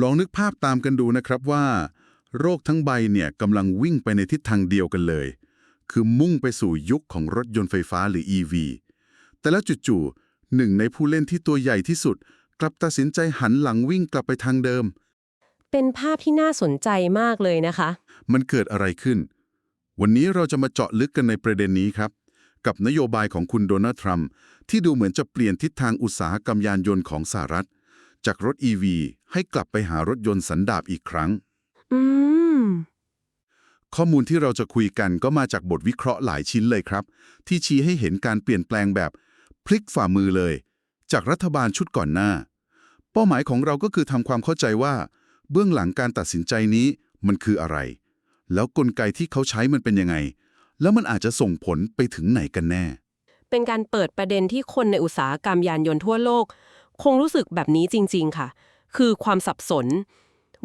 ลองนึกภาพตามกันดูนะครับว่า โรคทั้งใบเนี่ยกำลังวิ่งไปในทิศทางเดียวกันเลย คือมุ่งไปสู่ยุคของรถยนต์ไฟฟ้าหรือ EV แต่แล้วจู่ๆหนึ่งในผู้เล่นที่ตัวใหญ่ที่สุด กลับตัดสินใจหันหลังวิ่งกลับไปทางเดิม เป็นภาพที่น่าสนใจมากเลยนะคะ มันเกิดอะไรขึ้น วันนี้เราจะมาเจาะลึกกันในประเด็นนี้ครับ กับนโยบายของคุณโดนัลด์ทรัมป์ที่ดูเหมือนจะเปลี่ยนทิศทางอุตสาหกรรมยานยนต์ของสหรัฐ จากรถ EV ให้กลับไปหารถยนต์สันดาปอีกครั้ง อืม ข้อมูลที่เราจะคุยกันก็มาจากบทวิเคราะห์หลายชิ้นเลยครับ ที่ชี้ให้เห็นการเปลี่ยนแปลงแบบพลิกฝ่ามือเลย จากรัฐบาลชุดก่อนหน้า เป้าหมายของเราก็คือทำความเข้าใจว่า เบื้องหลังการตัดสินใจนี้มันคืออะไร แล้วกลไกที่เขาใช้มันเป็นยังไง แล้วมันอาจจะส่งผลไปถึงไหนกันแน่ เป็นการเปิดประเด็นที่คนในอุตสาหกรรมยานยนต์ทั่วโลก คงรู้สึกแบบนี้จริง ๆ ค่ะ คือความสับสน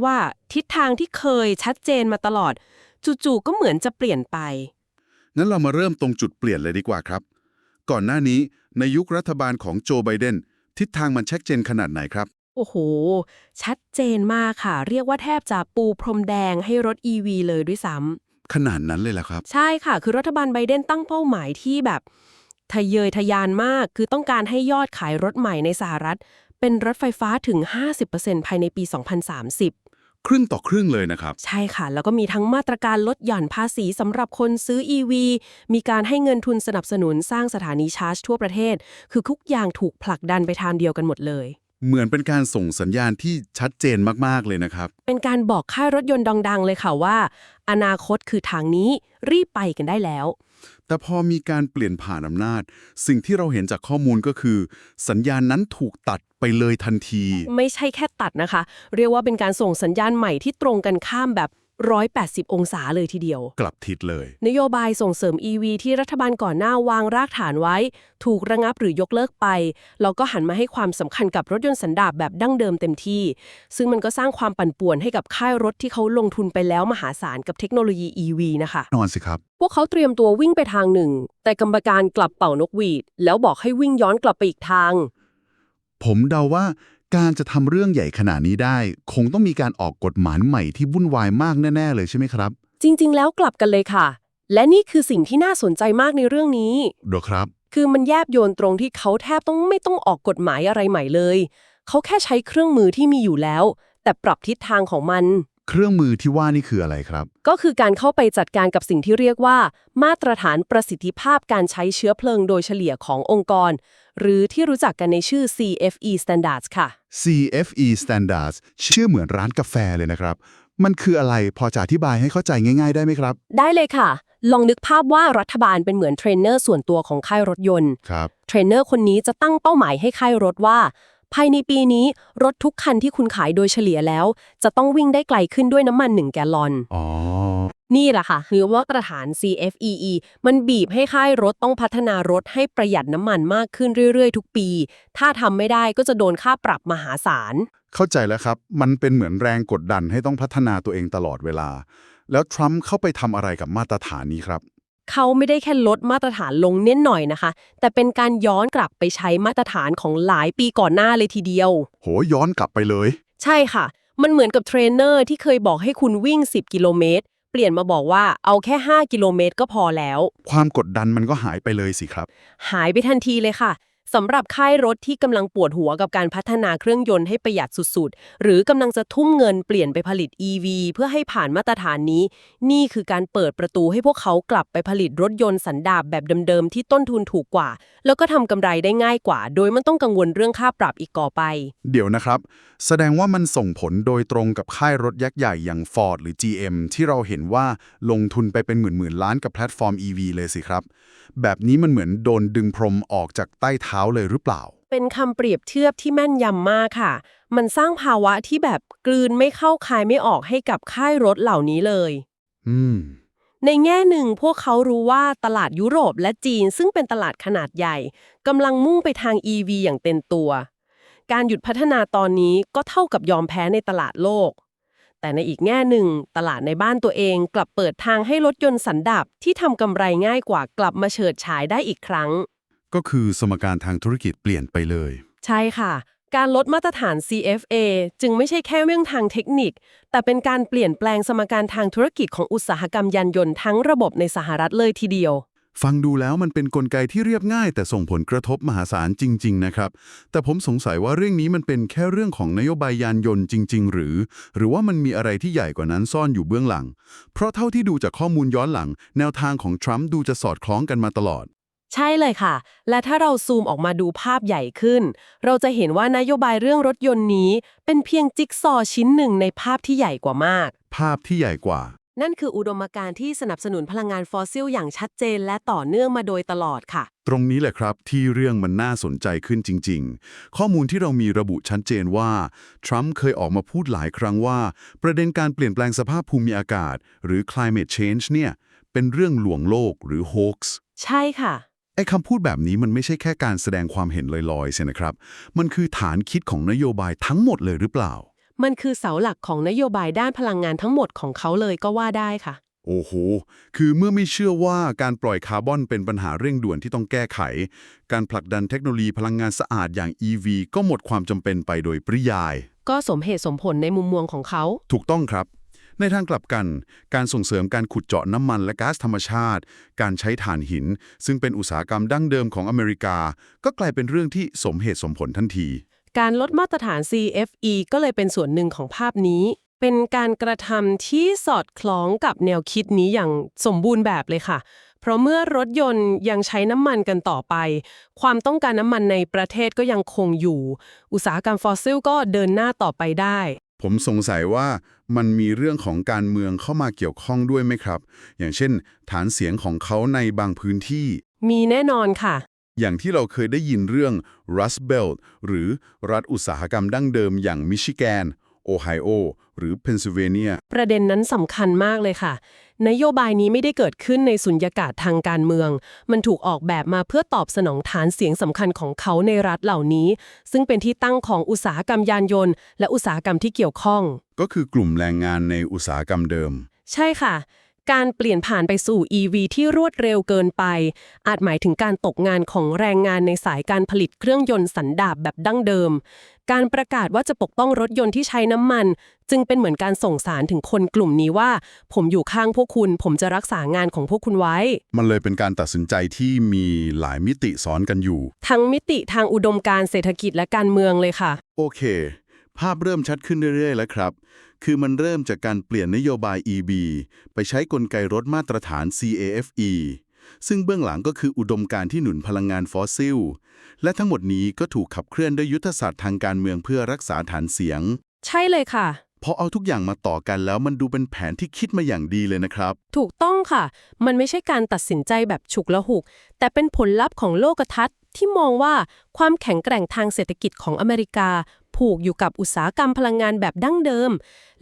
ว่าทิศทางที่เคยชัดเจนมาตลอด จู่ๆก็เหมือนจะเปลี่ยนไป งั้นเรามาเริ่มตรงจุดเปลี่ยนเลยดีกว่าครับ ก่อนหน้านี้ในยุครัฐบาลของโจไบเดนทิศทางมันชัดเจนขนาดไหนครับ โอ้โห ชัดเจนมากค่ะ เรียกว่าแทบจะปูพรมแดงให้รถ EV เลยด้วยซ้ำ ขนาดนั้นเลยล่ะครับ ใช่ค่ะ คือรัฐบาลไบเดนตั้งเป้าหมายที่แบบ ทะเยอทะยานมาก คือต้องการให้ยอดขายรถใหม่ในสหรัฐ เป็นรถไฟฟ้าถึง 50%ภายในปี 2030 ครึ่งต่อครึ่งเลยนะครับ ใช่ค่ะ แล้วก็มีทั้งมาตรการลดหย่อนภาษีสำหรับคนซื้อ EV มีการให้เงินทุนสนับสนุนสร้างสถานีชาร์จทั่วประเทศ คือทุกอย่างถูกผลักดันไปทางเดียวกันหมดเลยเหมือนเป็นการส่งสัญญาณที่ชัดเจนมาก ๆ เลยนะครับ เป็นการบอกค่ายรถยนต์ดัง ๆ เลยค่ะว่า อนาคตคือทางนี้รีบไปกันได้แล้ว แต่พอมีการเปลี่ยนผ่านอำนาจ สิ่งที่เราเห็นจากข้อมูลก็คือ สัญญาณนั้นถูกตัดไปเลยทันที ไม่ใช่แค่ตัดนะคะ เรียกว่าเป็นการส่งสัญญาณใหม่ที่ตรงกันข้ามแบบ 180 องศาเลยทีเดียว กลับทิศเลย นโยบายส่งเสริม EV ที่รัฐบาลก่อนหน้าวางรากฐานไว้ ถูกระงับหรือยกเลิกไป แล้วก็หันมาให้ความสำคัญกับรถยนต์สันดาปแบบดั้งเดิมเต็มที่ ซึ่งมันก็สร้างความปั่นป่วนให้กับค่ายรถที่เขาลงทุนไปแล้วมหาศาลกับเทคโนโลยี EV นะคะ นอนสิครับ พวกเขาเตรียมตัววิ่งไปทางหนึ่ง แต่กรรมการกลับเป่านกหวีด แล้วบอกให้วิ่งย้อนกลับไปอีกทาง ผมเดาว่า การจะทำเรื่องใหญ่ขนาดนี้ได้ คงต้องมีการออกกฎหมายใหม่ที่วุ่นวายมากแน่ ๆ เลยใช่ไหมครับ จริง ๆ แล้วกลับกันเลยค่ะ และนี่คือสิ่งที่น่าสนใจมากในเรื่องนี้ เดี๋ยวครับ คือมันแยบโยนตรงที่เขาแทบต้องไม่ต้องออกกฎหมายอะไรใหม่เลย เขาแค่ใช้เครื่องมือที่มีอยู่แล้ว แต่ปรับทิศทางของมัน เครื่องมือที่ว่านี่คืออะไรครับ ก็คือการเข้าไปจัดการกับสิ่งที่เรียกว่า มาตรฐานประสิทธิภาพการใช้เชื้อเพลิงโดยเฉลี่ยขององค์กร หรือที่รู้จักกันในชื่อ CFE Standards ค่ะ CFE Standards ชื่อเหมือนร้านกาแฟเลยนะครับ มันคืออะไรพอจะอธิบายให้เข้าใจง่าย ๆ ได้ไหมครับ ได้เลยค่ะ ลองนึกภาพว่ารัฐบาลเป็นเหมือนเทรนเนอร์ส่วนตัวของค่ายรถยนต์ครับ เทรนเนอร์คนนี้จะตั้งเป้าหมายให้ค่ายรถว่า ภายในปีนี้รถทุกคันที่คุณขายโดยเฉลี่ยแล้ว จะต้องวิ่งได้ไกลขึ้นด้วยน้ำมัน 1 แกลลอน อ๋อ นี่แหละค่ะคือว่ามาตรฐาน CFEE มันบีบให้ค่ายรถต้องพัฒนารถให้ประหยัดน้ำมันมากขึ้นเรื่อย ๆ ทุกปี ถ้าทำไม่ได้ก็จะโดนค่าปรับมหาศาล เข้าใจแล้วครับ มันเป็นเหมือนแรงกดดันให้ต้องพัฒนาตัวเองตลอดเวลา แล้วทรัมป์เข้าไปทำอะไรกับมาตรฐานนี้ครับ เขาไม่ได้แค่ลดมาตรฐานลงเน้นหน่อยนะคะ แต่เป็นการย้อนกลับไปใช้มาตรฐานของหลายปีก่อนหน้าเลยทีเดียว โหย้อนกลับไปเลย ใช่ค่ะ มันเหมือนกับเทรนเนอร์ที่เคยบอกให้คุณวิ่ง 10 กิโลเมตร เปลี่ยนมาบอกว่าเอาแค่ 5 กิโลเมตรก็พอแล้ว ความกดดันมันก็หายไปเลยสิครับ หายไปทันทีเลยค่ะ สำหรับค่ายรถที่กำลังปวดหัวกับการพัฒนาเครื่องยนต์ให้ประหยัดสุดๆ หรือกำลังจะทุ่มเงินเปลี่ยนไปผลิต EV เพื่อให้ผ่านมาตรฐานนี้ นี่คือการเปิดประตูให้พวกเขากลับไปผลิตรถยนต์สันดาปแบบเดิมๆ ที่ต้นทุนถูกกว่า แล้วก็ทำกำไรได้ง่ายกว่า โดยไม่ต้องกังวลเรื่องค่าปรับอีกก่อไป เดี๋ยวนะครับ แสดงว่ามันส่งผลโดยตรงกับค่ายรถยักษ์ใหญ่อย่าง Ford หรือ GM ที่เราเห็นว่าลงทุนไปเป็นหมื่นๆล้านกับแพลตฟอร์ม EV เลยสิครับ แบบนี้มันเหมือนโดนดึงพรมออกจากใต้เท้าเลยหรือเปล่า เป็นคำเปรียบเทียบที่แม่นยำมากค่ะ มันสร้างภาวะที่แบบกลืนไม่เข้าคายไม่ออกให้กับค่ายรถเหล่านี้เลย อืม ในแง่หนึ่งพวกเขารู้ว่าตลาดยุโรปและจีนซึ่งเป็นตลาดขนาดใหญ่กำลังมุ่งไปทาง EV อย่างเต็มตัว การหยุดพัฒนาตอนนี้ก็เท่ากับยอมแพ้ในตลาดโลก แต่ในอีกแง่หนึ่ง ตลาดในบ้านตัวเองกลับเปิดทางให้รถยนต์สันดาปที่ทำกำไรง่ายกว่ากลับมาเฉิดฉายได้อีกครั้ง ก็คือสมการทางธุรกิจเปลี่ยนไปเลย ใช่ค่ะ การลดมาตรฐาน CFA จึงไม่ใช่แค่เรื่องทางเทคนิค แต่เป็นการเปลี่ยนแปลงสมการทางธุรกิจของอุตสาหกรรมยานยนต์ทั้งระบบในสหรัฐเลยทีเดียว ฟังดูแล้วมันเป็นนกลไกที่เรียบง่าย แต่ส่งผลกระทบมหาศาลจริง ๆ นะครับ แต่ผมสงสัยว่าเรื่องนี้มันเป็นแค่เรื่องของนโยบายยานยนต์จริง ๆ หรือ หรือว่ามันมีอะไรที่ใหญ่กว่านั้นซ่อนอยู่เบื้องหลัง เพราะเท่าที่ดูจากข้อมูลย้อนหลัง แนวทางของทรัมป์ดูจะสอดคล้องกันมาตลอด ใช่เลยค่ะ และถ้าเราซูมออกมาดูภาพใหญ่ขึ้น เราจะเห็นว่านโยบายเรื่องรถยนต์นี้ เป็นเพียงจิ๊กซอว์ชิ้นหนึ่งในภาพที่ใหญ่กว่ามาก ภาพที่ใหญ่กว่า นั่นคืออุดมการณ์ที่สนับสนุนพลังงานฟอสซิลอย่างชัดเจนและต่อเนื่องมาโดยตลอดค่ะ ตรงนี้แหละครับที่เรื่องมันน่าสนใจขึ้นจริง ๆ ข้อมูลที่เรามีระบุชัดเจนว่า ทรัมป์เคยออกมาพูดหลายครั้งว่า ประเด็นการเปลี่ยนแปลงสภาพภูมิอากาศ หรือ climate change เนี่ยเป็นเรื่องลวงโลกหรือ hoax ใช่ค่ะ ไอ้คำพูดแบบนี้มันไม่ใช่แค่การแสดงความเห็นลอยๆเสียนะครับ มันคือฐานคิดของนโยบายทั้งหมดเลยหรือเปล่า มันคือเสาหลักของนโยบายด้านพลังงานทั้งหมดของเขาเลยก็ว่าได้ค่ะ โอ้โห คือเมื่อไม่เชื่อว่าการปล่อยคาร์บอนเป็นปัญหาเร่งด่วนที่ต้องแก้ไข การผลักดันเทคโนโลยีพลังงานสะอาดอย่าง EV ก็หมดความจำเป็นไปโดยปริยาย ก็สมเหตุสมผลในมุมมองของเขา ถูกต้องครับ ในทางกลับกัน การส่งเสริมการขุดเจาะน้ำมันและก๊าซธรรมชาติ การใช้ถ่านหิน ซึ่งเป็นอุตสาหกรรมดั้งเดิมของอเมริกา ก็กลายเป็นเรื่องที่สมเหตุสมผลทันที การลดมาตรฐาน CFE ก็เลยเป็นส่วนหนึ่งของภาพนี้ เป็นการกระทำที่สอดคล้องกับแนวคิดนี้อย่างสมบูรณ์แบบเลยค่ะเพราะเมื่อรถยนต์ยังใช้น้ำมันกันต่อไป ความต้องการน้ำมันในประเทศก็ยังคงอยู่ อุตสาหกรรมฟอสซิลก็เดินหน้าต่อไปได้ ผมสงสัยว่า มันมีเรื่องของการเมืองเข้ามาเกี่ยวข้องด้วยไหมครับ อย่างเช่น ฐานเสียงของเขาในบางพื้นที่ มีแน่นอนค่ะ อย่างที่เราเคยได้ยินเรื่อง Rust Belt หรือรัฐอุตสาหกรรมดั้งเดิมอย่างมิชิแกน โอไฮโอ หรือเพนซิลเวเนีย ประเด็นนั้นสำคัญมากเลยค่ะ นโยบายนี้ไม่ได้เกิดขึ้นในสุญญากาศทางการเมือง มันถูกออกแบบมาเพื่อตอบสนองฐานเสียงสำคัญของเขาในรัฐเหล่านี้ ซึ่งเป็นที่ตั้งของอุตสาหกรรมยานยนต์ และอุตสาหกรรมที่เกี่ยวข้อง ก็คือกลุ่มแรงงานในอุตสาหกรรมเดิม ใช่ค่ะ การเปลี่ยนผ่านไปสู่ EV ที่รวดเร็วเกินไป อาจหมายถึงการตกงานของแรงงานในสายการผลิตเครื่องยนต์สันดาปแบบดั้งเดิม การประกาศว่าจะปกป้องรถยนต์ที่ใช้น้ำมัน จึงเป็นเหมือนการส่งสารถึงคนกลุ่มนี้ว่า ผมอยู่ข้างพวกคุณ ผมจะรักษางานของพวกคุณไว้ มันเลยเป็นการตัดสินใจที่มีหลายมิติซ้อนกันอยู่ ทั้งมิติทางอุดมการณ์เศรษฐกิจและการเมืองเลยค่ะ โอเค ภาพเริ่มชัดขึ้นเรื่อยๆ แล้วครับ คือมันเริ่มจากการเปลี่ยนนโยบาย EB ไปใช้กลไกรถมาตรฐาน CAFE ซึ่งเบื้องหลังก็คืออุดมการณ์ที่หนุนพลังงานฟอสซิล และทั้งหมดนี้ก็ถูกขับเคลื่อนด้วยยุทธศาสตร์ทางการเมืองเพื่อรักษาฐานเสียง ใช่เลยค่ะ พอเอาทุกอย่างมาต่อกันแล้วมันดูเป็นแผนที่คิดมาอย่างดีเลยนะครับ ถูกต้องค่ะ มันไม่ใช่การตัดสินใจแบบฉุกละหุก แต่เป็นผลลัพธ์ของโลกทัศน์ที่มองว่าความแข็งแกร่งทางเศรษฐกิจของอเมริกา ผูกอยู่กับอุตสาหกรรมพลังงานแบบดั้งเดิม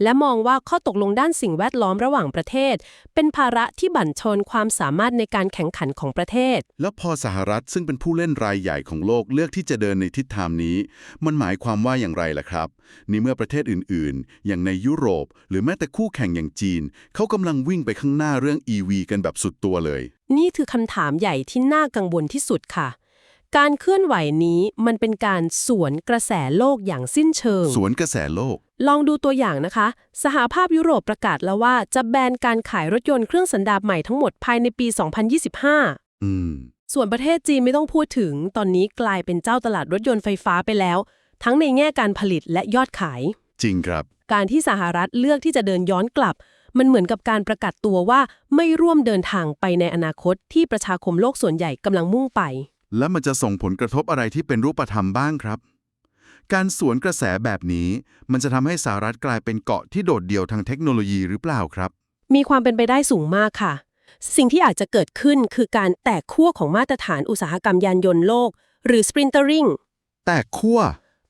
และมองว่าข้อตกลงด้านสิ่งแวดล้อมระหว่างประเทศ เป็นภาระที่บั่นชนความสามารถในการแข่งขันของประเทศ แล้วพอสหรัฐซึ่งเป็นผู้เล่นรายใหญ่ของโลกเลือกที่จะเดินในทิศทางนี้ มันหมายความว่าอย่างไรล่ะครับในเมื่อประเทศอื่น ๆ อย่างในยุโรป หรือแม้แต่คู่แข่งอย่างจีนเขากำลังวิ่งไปข้างหน้าเรื่อง EV กันแบบสุดตัวเลย นี่คือคำถามใหญ่ที่น่ากังวลที่สุดค่ะ การเคลื่อนไหวนี้มันเป็นการสวนกระแสโลกอย่างสิ้นเชิง สวนกระแสโลก ลองดูตัวอย่างนะคะ สหภาพยุโรปประกาศแล้วว่าจะแบนการขายรถยนต์เครื่องสันดาปใหม่ทั้งหมดภายในปี 2025 อืม ส่วนประเทศจีนไม่ต้องพูดถึง ตอนนี้กลายเป็นเจ้าตลาดรถยนต์ไฟฟ้าไปแล้ว ทั้งในแง่การผลิตและยอดขาย จริงครับ การที่สหรัฐเลือกที่จะเดินย้อนกลับ มันเหมือนกับการประกาศตัวว่าไม่ร่วมเดินทางไปในอนาคตที่ประชาคมโลกส่วนใหญ่กำลังมุ่งไป แล้วมันจะส่งผลกระทบอะไรที่เป็นรูปธรรมบ้างครับ การสวนกระแสแบบนี้ มันจะทำให้สหรัฐกลายเป็นเกาะที่โดดเดี่ยวทางเทคโนโลยีหรือเปล่าครับ มีความเป็นไปได้สูงมากค่ะ สิ่งที่อาจจะเกิดขึ้นคือการแตกขั้วของมาตรฐานอุตสาหกรรมยานยนต์โลก หรือ sprintering แต่ขั้ว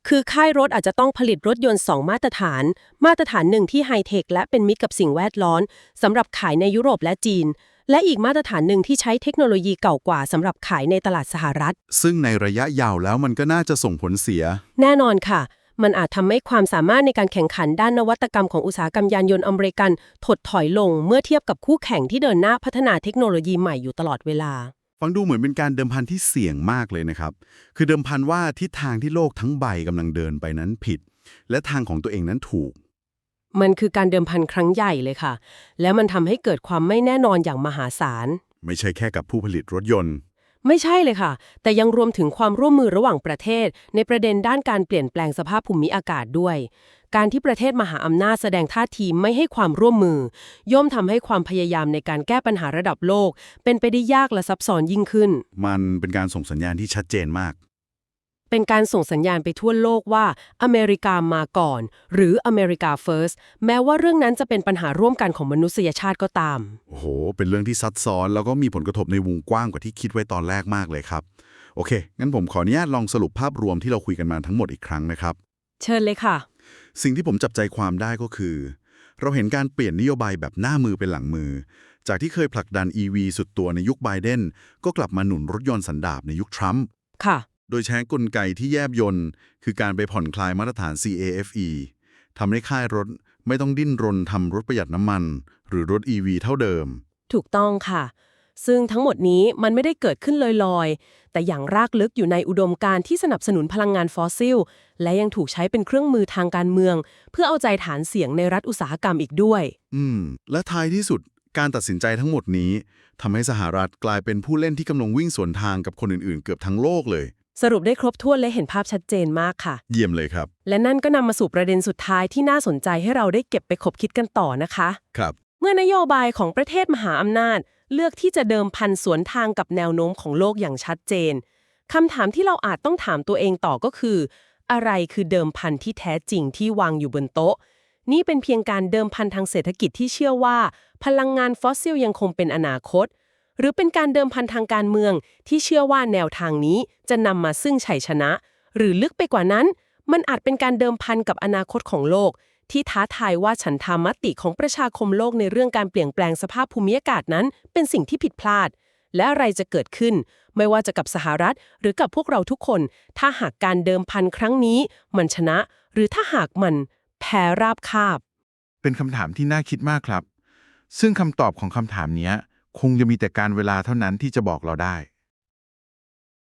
คือค่ายรถอาจจะต้องผลิตรถยนต์ 2 มาตรฐาน มาตรฐานหนึ่งที่ไฮเทคและเป็นมิตรกับสิ่งแวดล้อมสำหรับขายในยุโรปและจีน และอีกมาตรฐานหนึ่งที่ใช้เทคโนโลยีเก่ากว่าสำหรับขายในตลาดสหรัฐ ซึ่งในระยะยาวแล้วมันก็น่าจะส่งผลเสีย แน่นอนค่ะ มันอาจทำให้ความสามารถในการแข่งขันด้านนวัตกรรมของอุตสาหกรรมยานยนต์อเมริกัน ถดถอยลงเมื่อเทียบกับคู่แข่งที่เดินหน้าพัฒนาเทคโนโลยีใหม่อยู่ตลอดเวลา ฟังดูเหมือนเป็นการเดิมพันที่เสี่ยงมากเลยนะครับ คือเดิมพันว่าทิศทางที่โลกทั้งใบกำลังเดินไปนั้นผิด และทางของตัวเองนั้นถูก มันคือการเดิมพันครั้งใหญ่เลยค่ะ แล้วมันทำให้เกิดความไม่แน่นอนอย่างมหาศาล ไม่ใช่แค่กับผู้ผลิตรถยนต์ ไม่ใช่เลยค่ะ แต่ยังรวมถึงความร่วมมือระหว่างประเทศ ในประเด็นด้านการเปลี่ยนแปลงสภาพภูมิอากาศด้วย การที่ประเทศมหาอำนาจแสดงท่าทีไม่ให้ความร่วมมือ ย่อมทำให้ความพยายามในการแก้ปัญหาระดับโลก เป็นไปได้ยากและซับซ้อนยิ่งขึ้น มันเป็นการส่งสัญญาณที่ชัดเจนมาก เป็นการส่งสัญญาณไปทั่วโลกว่าอเมริกามาก่อน หรืออเมริกา first แม้ว่าเรื่องนั้นจะเป็นปัญหาร่วมกันของมนุษยชาติก็ตามโอ้โห เป็นเรื่องที่ซับซ้อน แล้วก็มีผลกระทบในวงกว้างกว่าที่คิดไว้ตอนแรกมากเลยครับ โอเค งั้นผมขออนุญาตลองสรุปภาพรวมที่เราคุยกันมาทั้งหมดอีกครั้งนะครับ เชิญเลยค่ะ สิ่งที่ผมจับใจความได้ก็คือ เราเห็นการเปลี่ยนนโยบายแบบหน้ามือเป็นหลังมือ จากที่เคยผลักดัน EV สุดตัวในยุคไบเดนก็กลับมาหนุนรถยนต์สันดาปในยุคทรัมป์ค่ะ โดยใช้กลไกที่แยบยนต์คือการไปผ่อนคลายมาตรฐาน CAFE ทำให้ค่ายรถไม่ต้องดิ้นรนทำรถประหยัดน้ำมัน หรือรถ EV เท่าเดิม ถูกต้องค่ะ ซึ่งทั้งหมดนี้มันไม่ได้เกิดขึ้นลอยๆ แต่อย่างรากลึกอยู่ในอุดมการณ์ที่สนับสนุนพลังงานฟอสซิล และยังถูกใช้เป็นเครื่องมือทางการเมือง เพื่อเอาใจฐานเสียงในรัฐอุตสาหกรรมอีกด้วย อืม และท้ายที่สุดการตัดสินใจทั้งหมดนี้ทำให้สหรัฐกลายเป็นผู้เล่นที่กำลังวิ่งสวนทางกับคนอื่นๆ เกือบทั้งโลกเลย สรุปได้ครบถ้วนและเห็นภาพชัดเจนมากค่ะ เยี่ยมเลยครับ และนั่นก็นำมาสู่ประเด็นสุดท้ายที่น่าสนใจให้เราได้เก็บไปคบคิดกันต่อนะคะ ครับ เมื่อนโยบายของประเทศมหาอำนาจ เลือกที่จะเดิมพันสวนทางกับแนวโน้มของโลกอย่างชัดเจนคำถามที่เราอาจต้องถามตัวเองต่อก็คือ อะไรคือเดิมพันที่แท้จริงที่วางอยู่บนโต๊ะ นี่เป็นเพียงการเดิมพันทางเศรษฐกิจที่เชื่อว่า พลังงานฟอสซิลยังคงเป็นอนาคต หรือเป็นการเดิมพันทางการเมืองที่เชื่อว่าแนวทางนี้จะนำมาซึ่งชัยชนะ หรือลึกไปกว่านั้น มันอาจเป็นการเดิมพันกับอนาคตของโลก ที่ท้าทายว่าฉันทามติของประชาคมโลกในเรื่องการเปลี่ยนแปลงสภาพภูมิอากาศนั้น เป็นสิ่งที่ผิดพลาด และอะไรจะเกิดขึ้น ไม่ว่าจะกับสหรัฐ หรือกับพวกเราทุกคน ถ้าหากการเดิมพันครั้งนี้ มันชนะ หรือถ้าหากมัน แพ้ราบคาบ เป็นคำถามที่น่าคิดมากครับ ซึ่งคำตอบของคำถามนี้ คงจะมีแต่การเวลาเท่านั้นที่จะบอกเราได้